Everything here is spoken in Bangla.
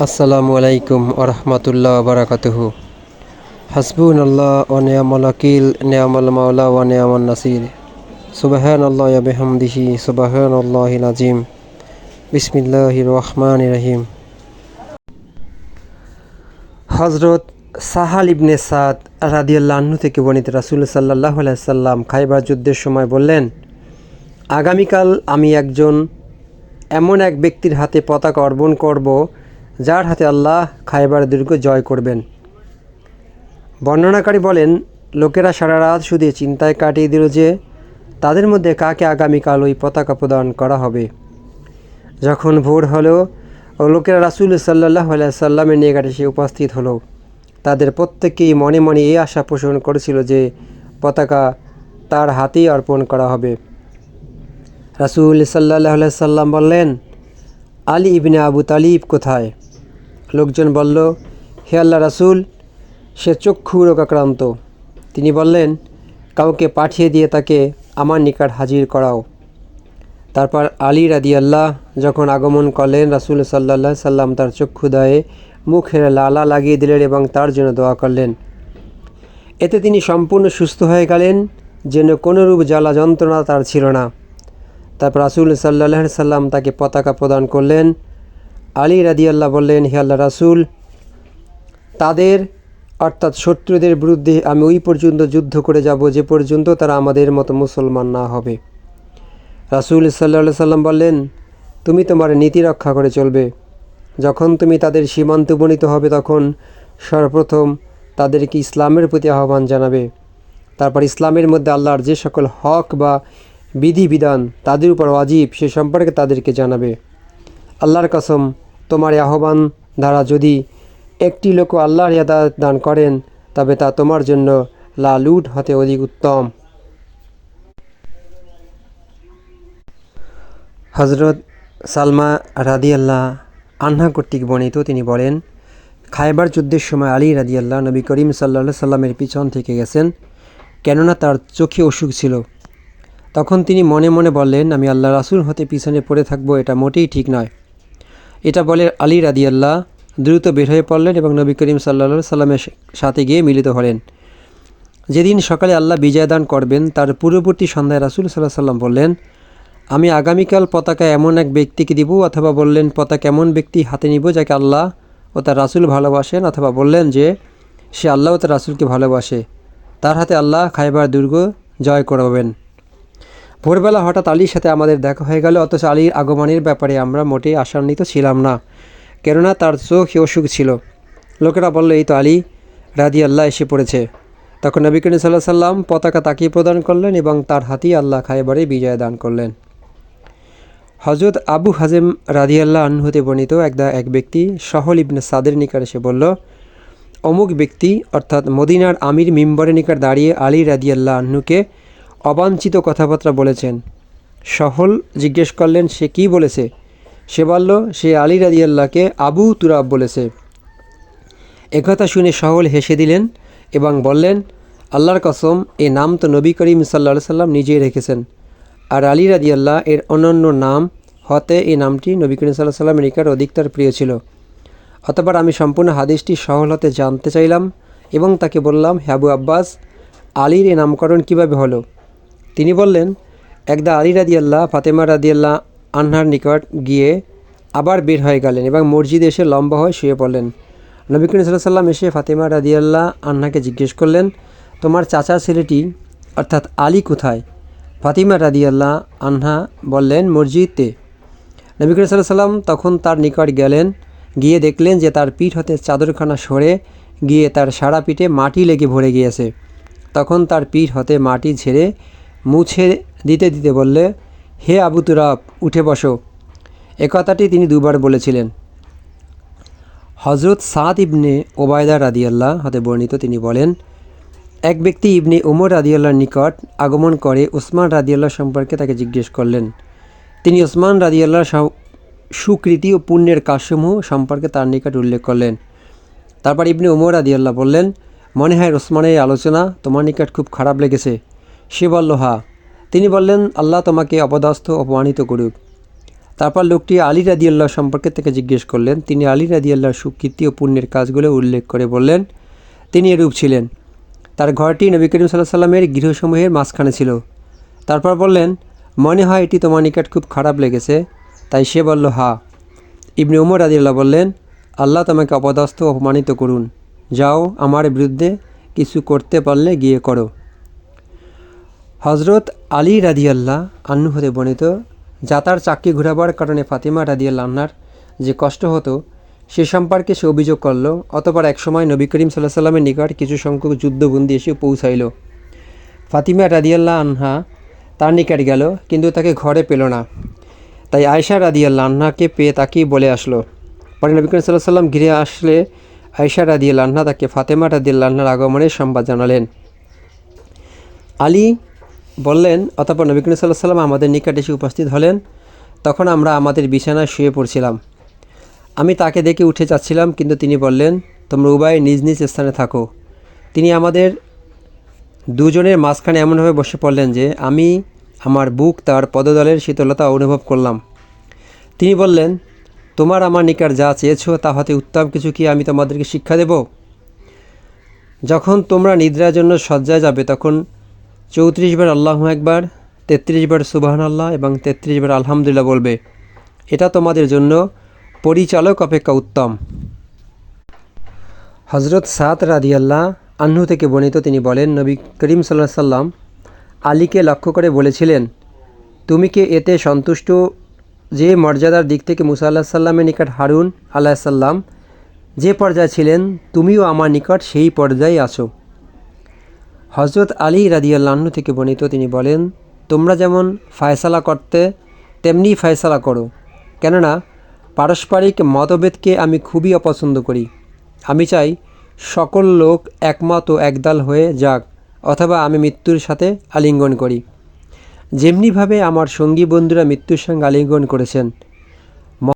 আসসালামু আলাইকুম ওরহমতুল্লাহ বারাকাতুহু। হাসবুন আল্লাহ ও নিয়ামল আকিল নিয়ামল মাওলা ও নিয়ামল নাসির। সুবাহান আল্লাহ বেহামদিহি সুবাহান আল্লাহ নাজিম। বিসমিল্লাহ রহমান রহিম। হজরত সাহাল ইবনে সাদ রাদিয়াল্লাহ আহ্ন থেকে বর্ণিত রাসুল সাল্লাহ সাল্লাম খাইবার যুদ্ধের সময় বললেন, আগামীকাল আমি একজন এমন এক ব্যক্তির হাতে পতাকা অর্পণ করব যার হাতে আল্লাহ খাইবার দুর্গ জয় করবেন। বর্ণনাকারী বলেন, লোকেরা সারা রাত শুধু চিন্তায় কাটিয়ে দিল যে, তাদের মধ্যে কাকে আগামীকাল ওই পতাকা প্রদান করা হবে। যখন ভোর হলো ও লোকেরা রাসুল সাল্লাহ সাল্লামের নিকটে সে উপস্থিত হলো, তাদের প্রত্যেকেই মনে মনে এই আশা পোষণ করেছিল যে, পতাকা তার হাতেই অর্পণ করা হবে। রাসুল সাল্লাহ সাল্লাম বললেন, আলী ইবনে আবু তালিব কোথায়? লোকজন বলল, হে আল্লাহ রাসুল, সে চক্ষু রোগাক্রান্ত। তিনি বললেন, কাউকে পাঠিয়ে দিয়ে তাকে আমার নিকট হাজির করাও। তারপর আলী রাদি আল্লাহ যখন আগমন করলেন, রাসুল সাল্লাহ সাল্লাম তার চক্ষুদয়ে মুখের লালা লাগিয়ে দিলেন এবং তার জন্য দোয়া করলেন। এতে তিনি সম্পূর্ণ সুস্থ হয়ে গেলেন, যেন কোনোরূপ জ্বালা যন্ত্রণা তার ছিল না। তারপর রাসুল সাল্লাহ সাল্লাম তাকে পতাকা প্রদান করলেন আলী রাদিয়াল্লাহ বললেন, হে আল্লাহ রাসুল, তাদের, অর্থাৎ শত্রুদের বিরুদ্ধে আমি ওই পর্যন্ত যুদ্ধ করে যাব যে পর্যন্ত তারা আমাদের মতো মুসলমান না হবে। রাসুল সাল্লাহ সাল্লাম বললেন, তুমি তোমার নীতি রক্ষা করে চলবে। যখন তুমি তাদের সীমান্ত উপনীত হবে, তখন সর্বপ্রথম তাদেরকে ইসলামের প্রতি আহ্বান জানাবে। তারপর ইসলামের মধ্যে আল্লাহর যে সকল হক বা বিধিবিধান তাদের উপর অজীব সে সম্পর্কে তাদেরকে জানাবে। আল্লাহর কসম, তোমার আহ্বান দ্বারা যদি একটি লোক আল্লাহর ইয়াদাত দান করেন, তবে তা তোমার জন্য লালুট হতে অধিক উত্তম। হজরত সালমা রাদিয়াল্লাহ আন্না কর্তৃক বর্ণিত তিনি বলেন, খাইবার যুদ্ধের সময় আলী রাদিয়াল্লাহ নবী করিম সাল্লা সাল্লামের পিছন থেকে গেছেন, কেননা তার চোখে অসুখ ছিল। তখন তিনি মনে মনে বললেন, আমি আল্লাহ রাসুল হতে পিছনে পড়ে থাকব, এটা মোটেই ঠিক নয়। এটা বলে আলী রাদিয়াল্লাহ, দ্রুত বের হয়ে পড়লেন এবং নবী করিম সাল্লা সাল্লামের সাথে গিয়ে মিলিত হলেন। যেদিন সকালে আল্লাহ বিজয় দান করবেন, তার পূর্ববর্তী সন্ধ্যায় রাসুল সাল্লাহ সাল্লাম বললেন, আমি আগামীকাল পতাকা এমন এক ব্যক্তিকে দিব অথবা বললেন, পতাকা এমন ব্যক্তি হাতে নিব যাকে আল্লাহ ও তার রাসুল ভালোবাসেন, অথবা বললেন যে, সে আল্লাহ ও তার রাসুলকে ভালোবাসে। তার হাতে আল্লাহ খাইবার দুর্গ জয় করবেন। ভোরবেলা হঠাৎ আলীর সাথে আমাদের দেখা হয়ে গেল, অথচ আলীর আগমনের ব্যাপারে আমরা মোটেই আশান্বিত ছিলাম না, কেননা তার চোখে অসুখ ছিল। লোকেরা বলল, এই তো আলী রাদি আল্লাহ এসে পড়েছে। তখন নবী করিম সাল্লাহ সাল্লাম পতাকা তাকিয়ে প্রদান করলেন এবং তার হাতেই আল্লাহ খাইবারে বিজয় দান করলেন। হজরত আবু হাজেম রাদিয়াল্লাহ আনহুতে বর্ণিত একদা এক ব্যক্তি, সহল ইবনে সাদের নিকার এসে বলল, অমুক ব্যক্তি, অর্থাৎ মদিনার আমির মিম্বরের নিকার দাঁড়িয়ে আলী রাদিয়াল্লাহ আহ্নুকে অবাঞ্ছিত কথাবার্তা বলেছেন। সহল জিজ্ঞেস করলেন, সে কি বলেছে? সে বলল, সে আলী রাদিয়াল্লাহকে আবু তুরাব বলেছে। একথা শুনে সহল হেসে দিলেন এবং বললেন, আল্লাহর কসম, এ নাম তো নবী করিম সাল্লা সাল্লাম নিজেই রেখেছেন। আর আলী রাদিয়াল্লাহ এর অনন্য নাম হতে এই নামটি নবী করিম সাল্লাহ সাল্লামের নিকট অধিকতর প্রিয় ছিল। অতবার আমি সম্পূর্ণ হাদিসটি সহল হতে জানতে চাইলাম এবং তাকে বললাম হ্যাবু আব্বাস, আলীর এ নামকরণ কীভাবে হলো? তিনি বললেন, একদা আলী রাদিয়াল্লাহ, ফাতেমা রাদিয়াল্লাহ আন্নার নিকট গিয়ে আবার বের হয়ে গেলেন এবং মসজিদে এসে লম্বা হয়ে শুয়ে পড়লেন। নবী করিম সাল্লাহ সাল্লাম এসে ফাতেমা রাদিয়াল্লাহ আন্নাকে জিজ্ঞেস করলেন, তোমার চাচার ছেলেটি, অর্থাৎ আলী কোথায়? ফাতিমা রাদিয়াল্লাহ আনহা বললেন, মসজিদে। নবী করিম সাল্লাহ সাল্লাম তখন তার নিকট গেলেন, গিয়ে দেখলেন যে তার পিঠ হতে চাদরখানা সরে গিয়ে তার সারা পিঠে মাটি লেগে ভরে গিয়েছে। তখন তার পিঠ হতে মাটি ঝেড়ে মুছে দিতে দিতে বললে, হে আবু তুরাব, উঠে বসো। এ কথাটি তিনি দুবার বলেছিলেন। হজরত সাদ ইবনে ওবায়দা রাদিয়াল্লাহ হতে বর্ণিত তিনি বলেন, এক ব্যক্তি ইবনে উমর রাদিয়াল্লাহর নিকট আগমন করে ওসমান রাদিয়াল্লাহ সম্পর্কে তাকে জিজ্ঞেস করলেন। তিনি ওসমান রাদিয়াল্লাহ সুকৃতি ও পুণ্যের কাজসমূহ সম্পর্কে তার নিকট উল্লেখ করলেন। তারপর ইবনে উমর রাদিয়াল্লাহ বললেন, মনে হয় ওসমানের আলোচনা তোমার নিকট খুব খারাপ লেগেছে। সে বলল, হা। তিনি বললেন, আল্লাহ তোমাকে অপদাস্থ অপমানিত করুক। তারপর লোকটি আলী রাদিয়াল্লাহ সম্পর্কে থেকে জিজ্ঞেস করলেন। তিনি আলী রাদিয়াল্লাহর সুকীর্তি ও পুণ্যের কাজগুলো উল্লেখ করে বললেন, তিনি এরূপ ছিলেন। তার ঘরটি নবী করিম সাল্লাহ সাল্লামের গৃহসমূহের মাঝখানে ছিল। তারপর বললেন, মনে হয় এটি তোমার নিকট খুব খারাপ লেগেছে। তাই সে বলল, হা। ইবনে উমর রাদিয়াল্লাহ বললেন, আল্লাহ তোমাকে অপদস্থ অপমানিত করুন। যাও, আমার বিরুদ্ধে কিছু করতে পারলে গিয়ে করো। হজরত আলী রাদিয়াল্লাহ আন্নু হতে বর্ণিত যাতার চাকরি ঘোরাবার কারণে ফাতিমা রাদিয়াল্লাহ আন্নার যে কষ্ট হতো, সে সম্পর্কে সে অভিযোগ করল, অতপর একসময় নবী করিম সাল্লাহ সাল্লামের নিকট কিছু সংখ্যক যুদ্ধবন্দি এসে পৌঁছাইল। ফাতিমা রাদিয়াল্লাহ আনহা তার নিকট গেল, কিন্তু তাকে ঘরে পেল না। তাই আয়সা রাদিয়াল্লাহ আনহাকে পেয়ে তাকেই বলে আসলো। পরে নবী করিম সাল্লাহ সাল্লাম ঘিরে আসলে আয়সা রাদিয়াল্লাহ আনহা তাকে ফাতেমা রাদিয়াল্লাহ আনহার আগমনের সংবাদ জানালেন। আলী বললেন, অতপর নবী করিম সাল্লাহ সাল্লাম আমাদের নিকট এসে উপস্থিত হলেন। তখন আমরা আমাদের বিছানায় শুয়ে পড়ছিলাম। আমি তাকে দেখে উঠে যাচ্ছিলাম, কিন্তু তিনি বললেন, তোমরা উভয় নিজ নিজ স্থানে থাকো। তিনি আমাদের দুজনের মাঝখানে এমনভাবে বসে পড়লেন যে, আমি আমার বুক তার পদদলের শীতলতা অনুভব করলাম। তিনি বললেন, তোমার আমার নিকট যা চেয়েছো, তা হতে উত্তম কিছু কি আমি তোমাদেরকে শিক্ষা দেব? যখন তোমরা নিদ্রার জন্য শয্যায় যাবে, তখন চৌত্রিশ বার আল্লাহ একবার তেত্রিশ বার সুবাহান আল্লাহ এবং তেত্রিশ বার আলহামদুলিল্লাহ বলবে। এটা তোমাদের জন্য পরিচালক অপেক্ষা উত্তম। হজরত সাত রাদিয়াল্লাহ আহ্নু থেকে বর্ণিত তিনি বলেন, নবী করিম সাল্লাহ সাল্লাম আলীকে লক্ষ্য করে বলেছিলেন, তুমি কি এতে সন্তুষ্ট যে মর্যাদার দিক থেকে মুসা আল্লাহ সাল্লামের নিকট হারুন আল্লাহ সাল্লাম যে পর্যায়ে ছিলেন, তুমিও আমার নিকট সেই পর্যায়ে আছো? হজরত আলী রাদিয়াল্লাহ্ন থেকে বর্ণিত তিনি বলেন, তোমরা যেমন ফায়সালা করতে, তেমনি ফায়সালা করো। কেননা, পারস্পরিক মতভেদকে আমি খুবই অপছন্দ করি। আমি চাই সকল লোক একমত ও একদল হয়ে যাক, অথবা আমি মৃত্যুর সাথে আলিঙ্গন করি। যেমনিভাবে আমার সঙ্গী বন্ধুরা মৃত্যুর সঙ্গে আলিঙ্গন করেছেন